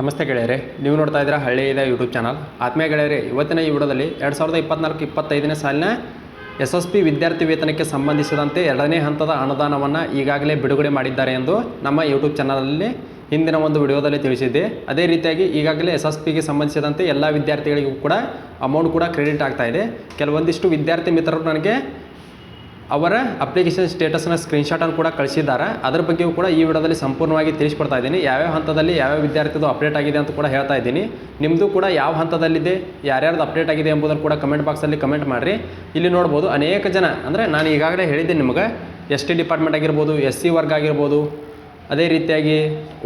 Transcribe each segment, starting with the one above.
ನಮಸ್ತೆ ಗೆಳೆಯರೆ, ನೀವು ನೋಡ್ತಾ ಇದ್ದೀರಾ ಹಳ್ಳಿ ಇದೆ ಯೂಟ್ಯೂಬ್ ಚಾನಲ್ ಆತ್ಮೀಯ ಗೆಳೆಯರೆ, ಇವತ್ತಿನ ಈ ವಿಡಿಯೋದಲ್ಲಿ ಎರಡು ಸಾವಿರದ ಇಪ್ಪತ್ನಾಲ್ಕು ಇಪ್ಪತ್ತೈದನೇ ಸಾಲಿನ ಎಸ್ ಎಸ್ ಪಿ ವಿದ್ಯಾರ್ಥಿ ವೇತನಕ್ಕೆ ಸಂಬಂಧಿಸಿದಂತೆ ಎರಡನೇ ಹಂತದ ಅನುದಾನವನ್ನು ಈಗಾಗಲೇ ಬಿಡುಗಡೆ ಮಾಡಿದ್ದಾರೆ ಎಂದು ನಮ್ಮ ಯೂಟ್ಯೂಬ್ ಚಾನಲಲ್ಲಿ ಹಿಂದಿನ ಒಂದು ವಿಡಿಯೋದಲ್ಲಿ ತಿಳಿಸಿದ್ದೆ. ಅದೇ ರೀತಿಯಾಗಿ ಈಗಾಗಲೇ ಎಸ್ ಎಸ್ ಪಿಗೆ ಸಂಬಂಧಿಸಿದಂತೆ ಎಲ್ಲ ವಿದ್ಯಾರ್ಥಿಗಳಿಗೂ ಕೂಡ ಅಮೌಂಟ್ ಕೂಡ ಕ್ರೆಡಿಟ್ ಆಗ್ತಾ ಇದೆ. ಕೆಲವೊಂದಿಷ್ಟು ವಿದ್ಯಾರ್ಥಿ ಮಿತ್ರರು ನನಗೆ ಅವರ ಅಪ್ಲಿಕೇಶನ್ ಸ್ಟೇಟಸ್ನ ಸ್ಕ್ರೀನ್ಶಾಟನ್ನು ಕೂಡ ಕಳಿಸಿದ್ದಾರೆ. ಅದರ ಬಗ್ಗೆಯೂ ಕೂಡ ಈ ವಿಡಿಯೋದಲ್ಲಿ ಸಂಪೂರ್ಣವಾಗಿ ತಿಳಿಸ್ಕೊಡ್ತಾ ಇದ್ದೀನಿ. ಯಾವ್ಯಾವ ಹಂತದಲ್ಲಿ ಯಾವ್ಯಾವ ವಿದ್ಯಾರ್ಥಿದು ಅಪ್ಡೇಟ್ ಆಗಿದೆ ಅಂತ ಕೂಡ ಹೇಳ್ತಾ ಇದ್ದೀನಿ. ನಿಮ್ಮದು ಕೂಡ ಯಾವ ಹಂತದಲ್ಲಿದೆ, ಯಾರ್ಯಾರ್ದು ಅಪ್ಡೇಟ್ ಆಗಿದೆ ಎಂಬುದನ್ನು ಕೂಡ ಕಮೆಂಟ್ ಬಾಕ್ಸಲ್ಲಿ ಕಮೆಂಟ್ ಮಾಡಿರಿ. ಇಲ್ಲಿ ನೋಡ್ಬೋದು ಅನೇಕ ಜನ, ಅಂದರೆ ನಾನು ಈಗಾಗಲೇ ಹೇಳಿದ್ದೆ ನಿಮಗೆ ಎಸ್ ಟಿ ಡಿಪಾರ್ಟ್ಮೆಂಟ್ ಆಗಿರ್ಬೋದು ಎಸ್ ಸಿ ವರ್ಗ ಆಗಿರ್ಬೋದು ಅದೇ ರೀತಿಯಾಗಿ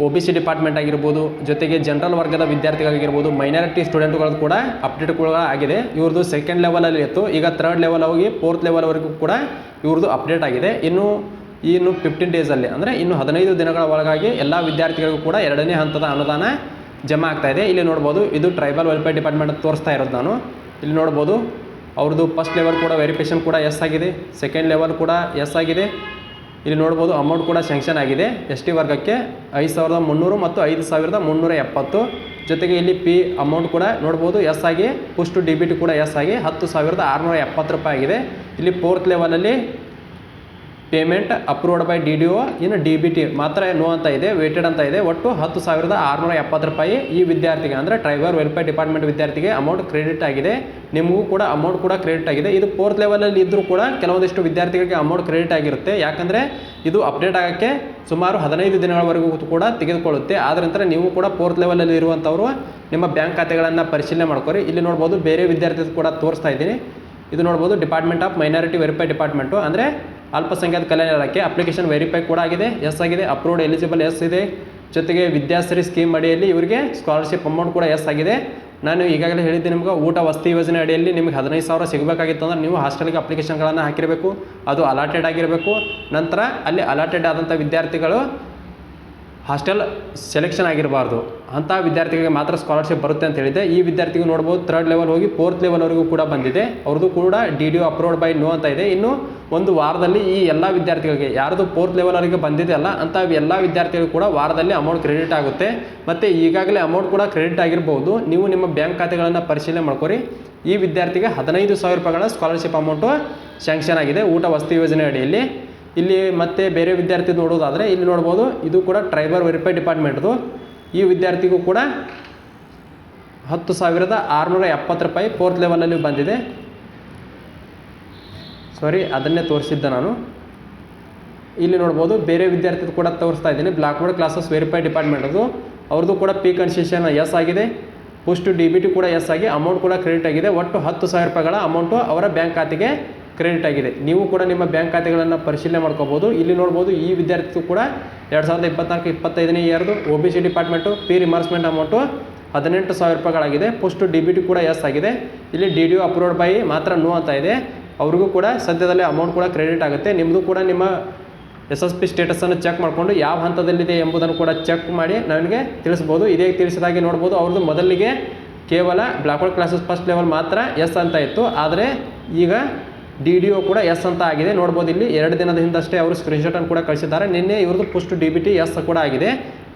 ಒ ಬಿ ಸಿ ಡಿಪಾರ್ಟ್ಮೆಂಟ್ ಆಗಿರ್ಬೋದು, ಜೊತೆಗೆ ಜನರಲ್ ವರ್ಗದ ವಿದ್ಯಾರ್ಥಿಗಳಾಗಿರ್ಬೋದು ಮೈನಾರಿಟಿ ಸ್ಟೂಡೆಂಟ್ಗಳದ್ದು ಕೂಡ ಅಪ್ಡೇಟ್ ಕೂಡ ಆಗಿದೆ. ಇವ್ರದ್ದು ಸೆಕೆಂಡ್ ಲೆವೆಲಲ್ಲಿ ಇತ್ತು. ಈಗ ಥರ್ಡ್ ಲೆವೆಲ್ ಹೋಗಿ ಫೋರ್ತ್ ಲೆವೆಲ್ವರೆಗೂ ಕೂಡ ಇವ್ರದ್ದು ಅಪ್ಡೇಟ್ ಆಗಿದೆ. ಇನ್ನು ಇನ್ನು ಫಿಫ್ಟೀನ್ ಡೇಸಲ್ಲಿ ಅಂದರೆ ಇನ್ನು ಹದಿನೈದು ದಿನಗಳ ಒಳಗಾಗಿ ಎಲ್ಲ ವಿದ್ಯಾರ್ಥಿಗಳಿಗೂ ಕೂಡ ಎರಡನೇ ಹಂತದ ಅನುದಾನ ಜಮಾ ಆಗ್ತಾ ಇದೆ. ಇಲ್ಲಿ ನೋಡ್ಬೋದು, ಇದು ಟ್ರೈಬಲ್ ವೆಲ್ಫೇರ್ ಡಿಪಾರ್ಟ್ಮೆಂಟ್ ತೋರಿಸ್ತಾ ಇರೋದು ನಾನು. ಇಲ್ಲಿ ನೋಡ್ಬೋದು ಅವ್ರದ್ದು ಫಸ್ಟ್ ಲೆವೆಲ್ ಕೂಡ ವೆರಿಫಿಕೇಷನ್ ಕೂಡ ಎಸ್ ಆಗಿದೆ. ಸೆಕೆಂಡ್ ಲೆವೆಲ್ ಕೂಡ ಎಸ್ ಆಗಿದೆ. ಇಲ್ಲಿ ನೋಡ್ಬೋದು ಅಮೌಂಟ್ ಕೂಡ ಸ್ಯಾಂಕ್ಷನ್ ಆಗಿದೆ. ಎಸ್ ಟಿ ವರ್ಗಕ್ಕೆ ಐದು ಸಾವಿರದ ಮುನ್ನೂರು ಮತ್ತು ಐದು ಸಾವಿರದ ಮುನ್ನೂರ ಎಪ್ಪತ್ತು. ಜೊತೆಗೆ ಇಲ್ಲಿ ಪಿ ಅಮೌಂಟ್ ಕೂಡ ನೋಡ್ಬೋದು ಎಸ್ ಆಗಿ ಪುಷ್ಟು ಡಿ ಕೂಡ ಎಸ್ ಆಗಿ ಹತ್ತು ಸಾವಿರದ ಆರುನೂರ ಎಪ್ಪತ್ತು ರೂಪಾಯಿ ಆಗಿದೆ. ಇಲ್ಲಿ ಫೋರ್ತ್ ಲೆವೆಲಲ್ಲಿ payment approved by D D O ಇನ್ನು ಡಿ ಬಿ ಟಿ ಮಾತ್ರ ನೋ ಅಂತ ಇದೆ ವೇಟೆಡ್ ಅಂತ ಇದೆ. ಒಟ್ಟು ಹತ್ತು ಸಾವಿರದ ಆರುನೂರ ಎಪ್ಪತ್ತು ರೂಪಾಯಿ ಈ ವಿದ್ಯಾರ್ಥಿಗೆ, ಅಂದರೆ ಡ್ರೈವರ್ ವೆಲ್ಫೇರ್ ಡಿಪಾರ್ಟ್ಮೆಂಟ್ ವಿದ್ಯಾರ್ಥಿಗೆ ಅಮೌಂಟ್ ಕ್ರೆಡಿಟ್ ಆಗಿದೆ. ನಿಮಗೂ ಕೂಡ ಅಮೌಂಟ್ ಕೂಡ ಕ್ರೆಡಿಟ್ ಆಗಿದೆ. ಇದು ಫೋರ್ತ್ ಲೆವೆಲಲ್ಲಿ ಇದ್ದರೂ ಕೂಡ ಕೆಲವೊಂದಿಷ್ಟು ವಿದ್ಯಾರ್ಥಿಗಳಿಗೆ ಅಮೌಂಟ್ ಕ್ರೆಡಿಟ್ ಆಗಿರುತ್ತೆ. ಯಾಕಂದರೆ ಇದು ಅಪ್ಡೇಟ್ ಆಗೋಕ್ಕೆ ಸುಮಾರು ಹದಿನೈದು ದಿನಗಳವರೆಗೂ ಕೂಡ ತೆಗೆದುಕೊಳ್ಳುತ್ತೆ. ಆದ ನಂತರ ನೀವು ಕೂಡ ಫೋರ್ತ್ ಲೆವೆಲಲ್ಲಿ ಇರುವಂಥವರು ನಿಮ್ಮ ಬ್ಯಾಂಕ್ ಖಾತೆಗಳನ್ನು ಪರಿಶೀಲನೆ ಮಾಡ್ಕೊರಿ ಇಲ್ಲಿ ನೋಡ್ಬೋದು ಬೇರೆ ವಿದ್ಯಾರ್ಥಿ ಕೂಡ ತೋರಿಸ್ತಾ ಇದ್ದೀನಿ. ಇದು ನೋಡ್ಬೋದು department of minority verify department ಅಂದರೆ ಅಲ್ಪಸಂಖ್ಯಾತ ಕಲ್ಯಾಣ ಇಲಾಖೆ ಅಪ್ಲಿಕೇಶನ್ ವೆರಿಫೈ ಕೂಡ ಆಗಿದೆ ಎಸ್ ಆಗಿದೆ ಅಪ್ರೂವ್ಡ್ ಎಲಿಜಿಬಲ್ ಎಸ್ ಇದೆ. ಜೊತೆಗೆ ವಿದ್ಯಾಶ್ರೀ ಸ್ಕೀಮ್ ಅಡಿಯಲ್ಲಿ ಇವರಿಗೆ ಸ್ಕಾಲರ್ಶಿಪ್ ಅಮೌಂಟ್ ಕೂಡ ಎಸ್ ಆಗಿದೆ. ನಾನು ಈಗಾಗಲೇ ಹೇಳಿದ್ದೆ ನಿಮ್ಗೆ, ಊಟ ವಸತಿ ಯೋಜನೆ ಅಡಿಯಲ್ಲಿ ನಿಮಗೆ ಹದಿನೈದು ಸಾವಿರ ಸಿಗಬೇಕಾಗಿತ್ತು ಅಂದ್ರೆ ನೀವು ಹಾಸ್ಟೆಲ್ಗೆ ಅಪ್ಲಿಕೇಶನ್ಗಳನ್ನು ಹಾಕಿರಬೇಕು. ಅದು ಅಲಾಟೆಡ್ ಆಗಿರಬೇಕು. ನಂತರ ಅಲ್ಲಿ ಅಲಾಟೆಡ್ ಆದಂಥ ವಿದ್ಯಾರ್ಥಿಗಳು ಹಾಸ್ಟೆಲ್ ಸೆಲೆಕ್ಷನ್ ಆಗಿರಬಾರ್ದು. ಅಂಥ ವಿದ್ಯಾರ್ಥಿಗಳಿಗೆ ಮಾತ್ರ ಸ್ಕಾಲರ್ಶಿಪ್ ಬರುತ್ತೆ ಅಂತ ಹೇಳಿದೆ ಈ ವಿದ್ಯಾರ್ಥಿಗಳು ನೋಡ್ಬೋದು ಥರ್ಡ್ ಲೆವೆಲ್ ಹೋಗಿ ಫೋರ್ತ್ ಲೆವೆಲ್ವರೆಗೂ ಕೂಡ ಬಂದಿದೆ. ಅವ್ರದ್ದು ಕೂಡ D D approved by no ಅಂತ ಇದೆ. ಇನ್ನು ಒಂದು ವಾರದಲ್ಲಿ ಈ ಎಲ್ಲ ವಿದ್ಯಾರ್ಥಿಗಳಿಗೆ, ಯಾರ್ದು ಫೋರ್ತ್ ಲೆವೆಲ್ವರೆಗೆ ಬಂದಿದೆ ಅಲ್ಲ, ಅಂಥ ಎಲ್ಲ ವಿದ್ಯಾರ್ಥಿಗಳು ಕೂಡ ವಾರದಲ್ಲಿ ಅಮೌಂಟ್ ಕ್ರೆಡಿಟ್ ಆಗುತ್ತೆ. ಮತ್ತು ಈಗಾಗಲೇ ಅಮೌಂಟ್ ಕೂಡ ಕ್ರೆಡಿಟ್ ಆಗಿರ್ಬೋದು. ನೀವು ನಿಮ್ಮ ಬ್ಯಾಂಕ್ ಖಾತೆಗಳನ್ನು ಪರಿಶೀಲನೆ ಮಾಡ್ಕೊರಿ. ಈ ವಿದ್ಯಾರ್ಥಿಗೆ ಹದಿನೈದು ಸಾವಿರ ರೂಪಾಯಿಗಳ ಸ್ಕಾಲರ್ಶಿಪ್ ಅಮೌಂಟು ಸ್ಯಾಂಕ್ಷನ್ ಆಗಿದೆ. ಊಟ, ವಸತಿ ಯೋಜನೆ ಅಡಿಯಲ್ಲಿ. ಇಲ್ಲಿ ಮತ್ತೆ ಬೇರೆ ವಿದ್ಯಾರ್ಥಿ ನೋಡೋದಾದರೆ ಇಲ್ಲಿ ನೋಡ್ಬೋದು, ಇದು ಕೂಡ ಟ್ರೈಬರ್ ವೆರಿಫೈ ಡಿಪಾರ್ಟ್ಮೆಂಟ್ದು ಈ ವಿದ್ಯಾರ್ಥಿಗೂ ಕೂಡ ಹತ್ತು ಸಾವಿರದ ಆರುನೂರ ಎಪ್ಪತ್ತು ರೂಪಾಯಿ ಫೋರ್ತ್ ಲೆವೆಲಲ್ಲಿ ಬಂದಿದೆ. ಸಾರಿ ಅದನ್ನೇ ತೋರಿಸಿದ್ದೆ ನಾನು. ಇಲ್ಲಿ ನೋಡ್ಬೋದು, ಬೇರೆ ವಿದ್ಯಾರ್ಥಿ ಕೂಡ ತೋರಿಸ್ತಾ ಇದ್ದೀನಿ. ಬ್ಲಾಕ್ ಬೋರ್ಡ್ ಕ್ಲಾಸಸ್ ವೆರಿಫೈ ಡಿಪಾರ್ಟ್ಮೆಂಟದು ಅವ್ರದ್ದು ಕೂಡ ಪಿ ಕನ್ಸೆಷನ್ ಎಸ್ ಆಗಿದೆ. ಪುಸ್ಟು ಡಿ ಬಿ ಟಿ ಕೂಡ ಎಸ್ ಆಗಿ ಅಮೌಂಟ್ ಕೂಡ ಕ್ರೆಡಿಟ್ ಆಗಿದೆ. ಒಟ್ಟು ಹತ್ತು ಸಾವಿರ ರೂಪಾಯಿಗಳ ಅಮೌಂಟು ಅವರ ಬ್ಯಾಂಕ್ ಖಾತೆಗೆ ಕ್ರೆಡಿಟ್ ಆಗಿದೆ. ನೀವು ಕೂಡ ನಿಮ್ಮ ಬ್ಯಾಂಕ್ ಖಾತೆಗಳನ್ನು ಪರಿಶೀಲನೆ ಮಾಡ್ಕೋಬೋದು. ಇಲ್ಲಿ ನೋಡ್ಬೋದು ಈ ವಿದ್ಯಾರ್ಥಿ ಕೂಡ ಎರಡು ಸಾವಿರದ ಇಪ್ಪತ್ನಾಲ್ಕು, ಇಪ್ಪತ್ತೈದನೇ ಇಯರ್ದು O B C department P reimbursement amount ಹದಿನೆಂಟು ಸಾವಿರ ರೂಪಾಯಿಗಳಾಗಿದೆ ಪೋಸ್ಟ್ ಡಿ ಬಿ ಟಿ ಕೂಡ ಎಸ್ ಆಗಿದೆ. ಇಲ್ಲಿ ಡಿ ಡಿ ಅಪ್ರೂವ್ಡ್ ಬೈ ಮಾತ್ರ ನೋ ಅಂತ ಇದೆ. ಅವ್ರಿಗೂ ಕೂಡ ಸದ್ಯದಲ್ಲೇ ಅಮೌಂಟ್ ಕೂಡ ಕ್ರೆಡಿಟ್ ಆಗುತ್ತೆ. ನಿಮ್ಮದು ಕೂಡ ನಿಮ್ಮ ಎಸ್ ಎಸ್ ಪಿ ಸ್ಟೇಟಸನ್ನು ಚೆಕ್ ಮಾಡಿಕೊಂಡು ಯಾವ ಹಂತದಲ್ಲಿದೆ ಎಂಬುದನ್ನು ಕೂಡ ಚೆಕ್ ಮಾಡಿ ನನಗೆ ತಿಳಿಸ್ಬೋದು. ಇದೇ ತಿಳಿಸಿದಾಗೆ ನೋಡ್ಬೋದು. ಅವ್ರದ್ದು ಮೊದಲಿಗೆ ಕೇವಲ ಬ್ಲಾಕ್ಔಟ್ ಕ್ಲಾಸಸ್ ಫಸ್ಟ್ ಲೆವೆಲ್ ಮಾತ್ರ ಎಸ್ ಅಂತ ಇತ್ತು. ಆದರೆ ಈಗ ಡಿ ಡಿ ಒ ಕೂಡ ಎಸ್ ಅಂತ ಆಗಿದೆ. ನೋಡ್ಬೋದು ಇಲ್ಲಿ ಎರಡು ದಿನದ ಹಿಂದಷ್ಟೇ ಅವರು ಸ್ಕ್ರೀನ್ಶಾಟನ್ನು ಕೂಡ ಕಳಿಸಿದ್ದಾರೆ. ನಿನ್ನೆ ಇವ್ರದ್ದು post D B T yes ಕೂಡ ಆಗಿದೆ.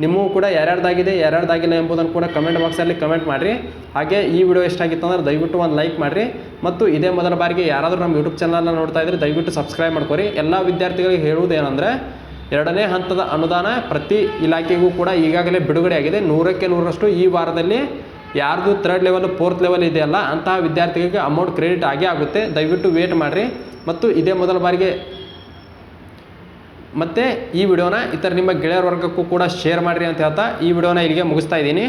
ನಿಮ್ಮೂ ಕೂಡ ಯಾರ್ಯಾರ್ದಾಗಿದೆ, ಯಾರ್ಯಾರ್ದಾಗಿಲ್ಲ ಎಂಬುದನ್ನು ಕೂಡ ಕಮೆಂಟ್ ಬಾಕ್ಸಲ್ಲಿ ಕಮೆಂಟ್ ಮಾಡಿರಿ. ಹಾಗೆ ಈ ವಿಡಿಯೋ ಎಷ್ಟಾಗಿತ್ತು ಅಂದ್ರೆ ದಯವಿಟ್ಟು ಒಂದು ಲೈಕ್ ಮಾಡಿರಿ. ಮತ್ತು ಇದೇ ಮೊದಲ ಬಾರಿಗೆ ಯಾರಾದರೂ ನಮ್ಮ ಯೂಟ್ಯೂಬ್ ಚಾನಲ್ನ ನೋಡ್ತಾ ಇದ್ರೆ ದಯವಿಟ್ಟು ಸಬ್ಸ್ಕ್ರೈಬ್ ಮಾಡ್ಕೊರಿ. ಎಲ್ಲ ವಿದ್ಯಾರ್ಥಿಗಳಿಗೆ ಹೇಳುವುದೇನೆಂದರೆ ಎರಡನೇ ಹಂತದ ಅನುದಾನ ಪ್ರತಿ ಇಲಾಖೆಗೂ ಕೂಡ ಈಗಾಗಲೇ ಬಿಡುಗಡೆ ಆಗಿದೆ ನೂರಕ್ಕೆ ನೂರರಷ್ಟು ಈ ವಾರದಲ್ಲಿ ಯಾರ್ದು ಥರ್ಡ್ ಲೆವೆಲ್ ಫೋರ್ತ್ ಲೆವೆಲ್ ಇದೆಯಲ್ಲ ಅಂತಹ ವಿದ್ಯಾರ್ಥಿಗಳಿಗೆ ಅಮೌಂಟ್ ಕ್ರೆಡಿಟ್ ಆಗೇ ಆಗುತ್ತೆ. ದಯವಿಟ್ಟು ವೇಟ್ ಮಾಡಿರಿ. ಮತ್ತು ಇದೇ ಮೊದಲ ಬಾರಿಗೆ ಮತ್ತು ಈ ವಿಡಿಯೋನ ಇತರ ನಿಮ್ಮ ಗೆಳೆಯರ ವರ್ಗಕ್ಕೂ ಕೂಡ ಶೇರ್ ಮಾಡಿರಿ ಅಂತ ಹೇಳ್ತಾ ಈ ವಿಡಿಯೋನ ಇಲ್ಲಿಗೆ ಮುಗಿಸ್ತಾ ಇದ್ದೀನಿ.